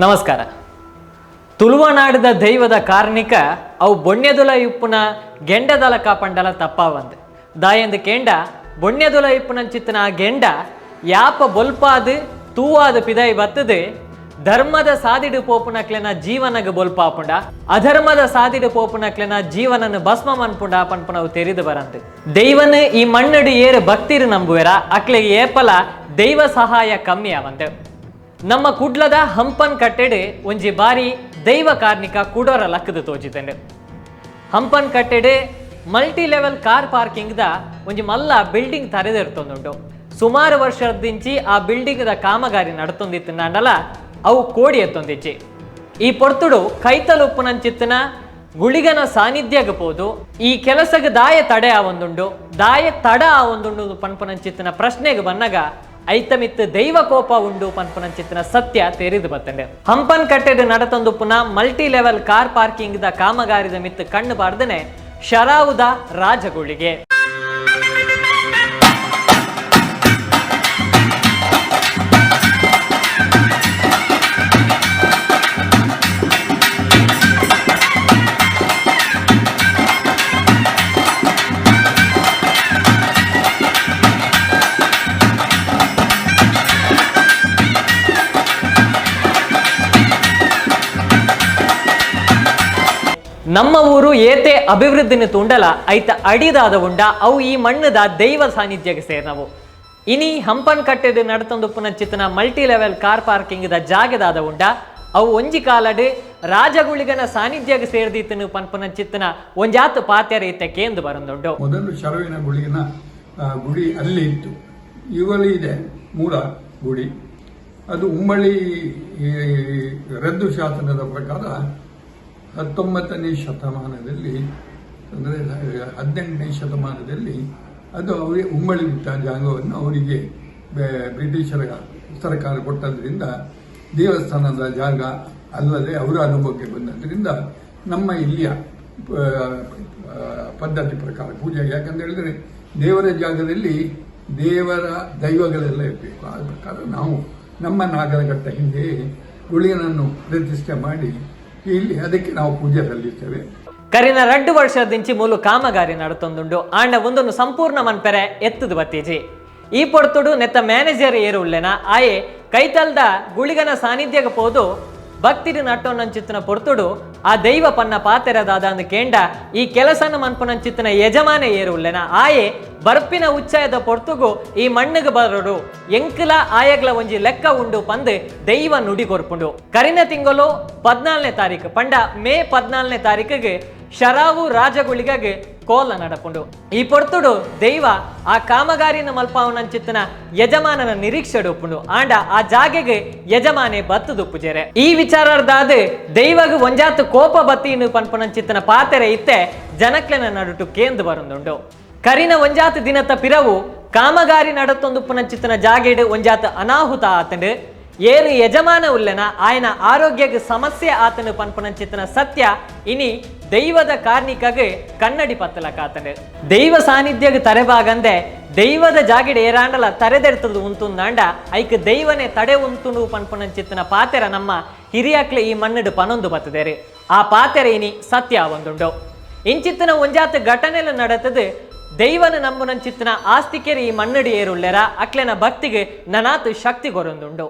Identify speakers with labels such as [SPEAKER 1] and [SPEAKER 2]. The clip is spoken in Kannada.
[SPEAKER 1] ನಮಸ್ಕಾರ. ತುಳುವನಾಡದ ದೈವದ ಕಾರ್ಣಿಕ, ಅವು ಬೊಣ್ಯದುಲ ಇಪ್ಪುನ ಗೆಂಡದಲ ಕಾಪಂಡಲ ತಪ್ಪಾವಂದೆ ದಾಯಂದು ಕೆಂಡ ಬೊಣ್ಯದುಲ ಇಪ್ಪುನಂಚಿತ್ತಿನ ಆ ಗೆಂಡ, ಯಾಪ ಬೊಲ್ಪಾದು, ತೂವಾದ ಪಿದಾಯಿ ಬತ್ತದು, ಧರ್ಮದ ಸಾದಿಡು ಪೋಪುನಕ್ಲೆನ ಜೀವನಗ ಬೊಲ್ಪಾಪುಂಡ, ಅಧರ್ಮದ ಸಾದಿಡು ಪೋಪುನಕ್ಲೆನ ಜೀವನನ ಭಸ್ಮ ಮನ್ಪುಂಡ ಪನ್ಪುನ ತೆರಿದು ಬರಂತೆ. ದೈವನ ಈ ಮಣ್ಣಡಿ ಏರು ಭಕ್ತಿರು ನಂಬುವೆರ ಅಕ್ಲೆ ಏಪಲ ದೈವ ಸಹಾಯ ಕಮ್ಮಿ ಅವಂತೆ. ನಮ್ಮ ಕುಡ್ಲದ ಹಂಪನ್ ಕಟ್ಟೆಡೆ ಒಂಜಿ ಬಾರಿ ದೈವ ಕಾರ್ಮಿಕ ಕುಡೋರ ಲಕ್ಕದ ತೋಜಿತಂಡೆ. ಹಂಪನ್ ಕಟ್ಟೆಡೆ ಮಲ್ಟಿ ಲೆವೆಲ್ ಕಾರ್ ಪಾರ್ಕಿಂಗ್ದ ಒಂಜಿ ಮಲ್ಲ ಬಿಲ್ಡಿಂಗ್ ತರೆದಿರ್ತೊಂದುಂಡು ಸುಮಾರು ವರ್ಷದಿಂಚಿ ಆ ಬಿಲ್ಡಿಂಗ್ದ ಕಾಮಗಾರಿ ನಡತೊಂದಿತ್ತಂಡಲ ಅವು ಕೋಡಿ ಎತ್ತೊಂದಿಚ್ಚಿ. ಈ ಪೊರ್ತುಡು ಕೈತಲು ಉಪ್ಪುನಂಚಿತ್ತಿನ ಗುಳಿಗನ ಸಾನ್ನಿಧ್ಯಗ ಪೋದು, ಈ ಕೆಲಸಗ ದಾಯ ತಡೆ ಆ ಒಂದುಂಡು ದಾಯ ತಡ ಆ ಒಂದುಂಡು ಪನ್ಪುನಂಚಿತ್ತಿನ ಪ್ರಶ್ನೆಗೆ ಬನ್ನಗ ಐತಮಿತ್ ದೈವ ಕೋಪ ಉಂಡು ಪನ್ಪುನಂಚಿತ್ತಿನ ಸತ್ಯ ತೆರೆದು ಬತ್ತಂಡೆ. ಹಂಪನ್ ಕಟ್ಟೆಡ್ ನಡತೊಂದು ಪುನಃ ಮಲ್ಟಿ ಲೆವೆಲ್ ಕಾರ್ ಪಾರ್ಕಿಂಗ್ ದ ಕಾಮಗಾರಿದ ಮಿತ್ ಕಣ್ಣು ಬಾರ್ದನೆ ಶರಾವುದ ರಾಜಗುಳಿಗೆ. ನಮ್ಮ ಊರು ಏತೆ ಅಭಿವೃದ್ಧಿನ ತುಂಡಲ, ಐತ ಅಡಿದಾದ ಉಂಡ, ಅವು ಈ ಮಣ್ಣದ ದೈವ ಸಾನ್ನಿಧ್ಯಕ್ಕೆ ಸೇರ್ನವು. ಇನಿ ಹಂಪನ್ ಕಟ್ಟೆದ ನಡತೊಂದು ಪುನಚಿತ್ತನ ಮಲ್ಟಿ ಲೆವೆಲ್ ಕಾರ್ ಪಾರ್ಕಿಂಗ್ ದ ಜಾಗದಾದ ಉಂಡ, ಅವು ಒಂಜಿ ಕಾಲಡ್ ರಾಜಗುಳಿಗನ ಸಾನ್ನಿಧ್ಯಕ್ಕೆ ಸೇರ್ದಿತ್ತನು ಪನ್ಪುನ ಚಿತ್ತನ ಒಂಜಾತು ಪಾತ್ಯರ ಇತ್ತ ಕೇಂದು ಬರಂದುಂಡು.
[SPEAKER 2] ಮೊದಲು ಶರವಿನ ಗುಳಿಗಿನ ಗುಡಿ ಅಲ್ಲಿ ಇತ್ತು. ಇವಾಗಲೂ ಇದೆ ಮೂಲ ಗುಡಿ. ಅದು ಉಮ್ಮಳಿ ರದ್ದು ಶಾಸನದ ಪ್ರಕಾರ ಹತ್ತೊಂಬತ್ತನೇ ಶತಮಾನದಲ್ಲಿ, ಅಂದರೆ ಹದಿನೆಂಟನೇ ಶತಮಾನದಲ್ಲಿ ಅದು ಅವರಿಗೆ ಉಮ್ಮಳಿ ಬಿಟ್ಟ ಜಾಗವನ್ನು ಅವರಿಗೆ ಬ್ರಿಟಿಷರ ಸರ್ಕಾರ ಕೊಟ್ಟದ್ರಿಂದ ದೇವಸ್ಥಾನದ ಜಾಗ ಅಲ್ಲದೆ ಅವರ ಅನುಭವಕ್ಕೆ ಬಂದದ್ರಿಂದ ನಮ್ಮ ಇಲ್ಲಿಯ ಪದ್ಧತಿ ಪ್ರಕಾರ ಪೂಜೆ ಯಾಕಂತ ಹೇಳಿದ್ರೆ ದೇವರ ಜಾಗದಲ್ಲಿ ದೇವರ ದೈವಗಳೆಲ್ಲ ಇರಬೇಕು. ಆ ಪ್ರಕಾರ ನಾವು ನಮ್ಮ ನಾಗರಘಟ್ಟ ಹಿಂದೆ ಉಳಿಯನನ್ನು ಪ್ರತಿಷ್ಠೆ ಮಾಡಿ ಇಲ್ಲಿ ಅದಕ್ಕೆ ನಾವು ಪೂಜೆ ಸಲ್ಲಿಸ್ತೇವೆ.
[SPEAKER 1] ಕರಿನ ರಡ್ಡು ವರ್ಷದಿಂಚಿ ಮೂಲು ಕಾಮಗಾರಿ ನಡತೊಂದುಂಡು ಆಂಡ ಒಂದೊಂದು ಸಂಪೂರ್ಣ ಮನ್ಪೆರೆ ಎತ್ತದ ಬತ್ತೀಜಿ. ಈ ಪೊಡ್ತುಡು ನೆತ್ತ ಮ್ಯಾನೇಜರ್ ಏರು ಉಳ್ಳೆನ ಆಯೆ ಕೈತಲ್ದ ಗುಳಿಗನ ಸಾನ್ನಿಧ್ಯಗ ಪೋದು ಭಕ್ತಿರಿ ನಟ್ಟೊನ್ನಂಚಿತ್ತಿನ ಪೊರ್ತುಡು, ಆ ದೈವ ಪನ್ನ ಪಾತೆರದಾದ ಅಂದು ಕೇಂಡ, ಈ ಕೆಲಸನ ಮನ್ಪುನಂಚಿತ್ತಿನ ಯಜಮಾನ ಏರು ಉಳ್ಳೆನ ಆಯೆ, ಬರ್ಪಿನ ಉಚ್ಚಾಯದ ಪೊರ್ತುಗು ಈ ಮಣ್ಣಿಗೆ ಬರೋಡು, ಎಂಕಲ ಆಯಗ್ಲ ಒಂಜಿ ಲೆಕ್ಕ ಉಂಡು ಪಂದ್ ದೈವ ನುಡಿ ಕೊರ್ಪುಂಡು. ಕರಿನ ತಿಂಗಳು ಪದ್ನಾಲ್ನೇ ತಾರೀಕು ಪಂಡ ಮೇ ಪದ್ನಾಲ್ನೇ ತಾರೀಕಿಗೆ ಶರಾವು ರಾಜಗುಳಿಗಾಗಿ ಕೋಲ ನಡಪುಂಡು. ಈ ಪೊರ್ತುಡು ದೈವ ಆ ಕಾಮಗಾರಿನ ಮಲ್ಪಾವನಂಚಿತ್ತನ ಯಜಮಾನನ ನಿರೀಕ್ಷೆ ಉಪ್ಪುಂಡು ಆಂಡ ಆ ಜಾಗೆಗೆ ಯಜಮಾನೆ ಬತ್ತದು ಪುಜೆರೆ ಈ ವಿಚಾರದಾದ ದೈವಗ ಒಂಜಾತು ಕೋಪ ಬತ್ತಿನು ಪನ್ಪುನಂಚಿತ್ತನ ಪಾತೆರೆ ಇತ್ತೆ ಜನಕ್ಲೆನ ನಡುಟು ಕೇಂದು ಬರುಂದುಂಡು. ಕರಿನ ಒಂಜಾತು ದಿನತ ಪಿರವು ಕಾಮಗಾರಿ ನಡತೊಂದು ಪುನಂಚಿತ್ತನ ಜಾಗೆಡು ಒಂಜಾತು ಅನಾಹುತ ಆತಂಡು. ಏರು ಯಜಮಾನ ಉಲ್ಲೆನ ಆಯನ ಆರೋಗ್ಯಕ್ಕೆ ಸಮಸ್ಯೆ పన్పన చిత్తన ಸತ್ಯ, ಇನಿ ದೈವದ ಕಾರ್ಣಿಕಗೆ ಕನ್ನಡಿ ಪತ್ತಲ ಕಾತನೆ ದೈವ ಸಾನ್ನಿಧ್ಯಗೆ ತರೆಬಾಗಂದೆ ದೈವದ ಜಾಗಿಡ ಏರಾಂಡಲ ತರೆದೆಡ್ತದು ಉಂತುಂದಾಂಡ ಐಕ್ ದೈವನೆ ತಡೆ ಉಂತುಂಡು ಪನ್ಪುನಂಚಿತ್ತನ ಪಾತೆರ ನಮ್ಮ ಹಿರಿಯಕ್ಲೆ ಈ ಮಣ್ಣಡು ಪನೊಂದು ಬತ್ತದೇರಿ. ಆ ಪಾತೆರ ಇನಿ ಸತ್ಯ ಒಂದುಂಡು. ಇಂಚಿತ್ತಿನ ಒಂಜಾತ ಘಟನೆಲ ನಡತದು, ದೈವನ ನಂಬುನಂಚಿತ್ತಿನ ಆಸ್ತಿಕೆರಿ ಈ ಮಣ್ಣಡಿ ಏರುಳ್ಳೆರ, ಅಕ್ಲೆನ ಭಕ್ತಿಗೆ ನನಾತು ಶಕ್ತಿ ಕೊರೊಂದುಂಡು